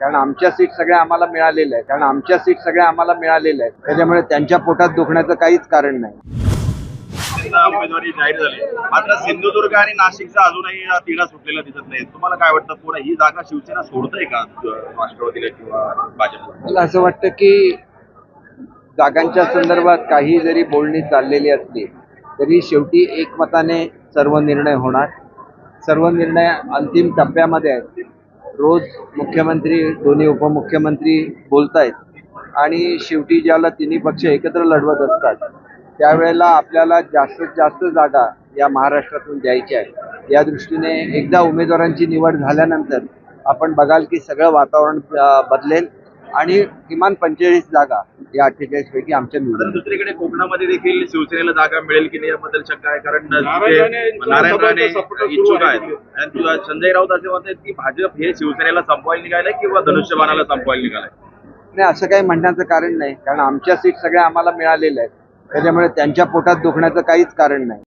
कारण आमच्या सीट सगळ्या आम्हाला मिळालेल्या आहेत. कारण आमच्या सीट सगळ्या आम्हाला मिळालेल्या आहेत. त्याच्यामुळे त्यांच्या पोटात दुखण्याचं काहीच कारण नाही. उमेदवारी जाहीर झाली. मात्र सिंधुदुर्ग आणि नाशिकचा अजूनही तिढा सुटलेला दिसत नाही. तुम्हाला काय वाटतं पुढे ही जागा शिवसेना सोडतंय का राष्ट्रवादीला किंवा भाजपला? मला असं वाटतं की जागांच्या संदर्भात काही जरी बोलणी चाललेली असली तरी शेवटी एकमताने सर्व निर्णय होणार. सर्व निर्णय अंतिम टप्प्यामध्ये आहेत. रोज मुख्यमंत्री दोन्ही उपमुख्यमंत्री बोलतायत. आणि शेवटी ज्याला तिन्ही पक्ष एकत्र लढवत असतात त्यावेळेला आपल्याला जास्तीत जास्त जागा या महाराष्ट्रातून द्यायच्या आहेत या दृष्टीने एकदा उमेदवारांची निवड झाल्यानंतर आपण बघाल की सगळं वातावरण बदलेल. आणि किमान पंचेचाळीस जागा या अठ्ठेचाळीस पैकी आमच्या निवडून दुसरीकडे कोकणामध्ये देखील शिवसेनेला जागा मिळेल की नाही याबद्दल शंका आहे? कारण नारायण राणे इच्छुक आहे. आहेत. संजय राऊत असे म्हणतात की भाजप हे शिवसेनेला संपवायला निघालंय किंवा धनुष्यबाणाला संपवायला निघालंय? नाही असं काही म्हणण्याचं कारण नाही. कारण आमच्या सीट सगळ्या आम्हाला मिळालेल्या आहेत. त्याच्यामुळे त्यांच्या पोटात दुखण्याचं काहीच कारण नाही.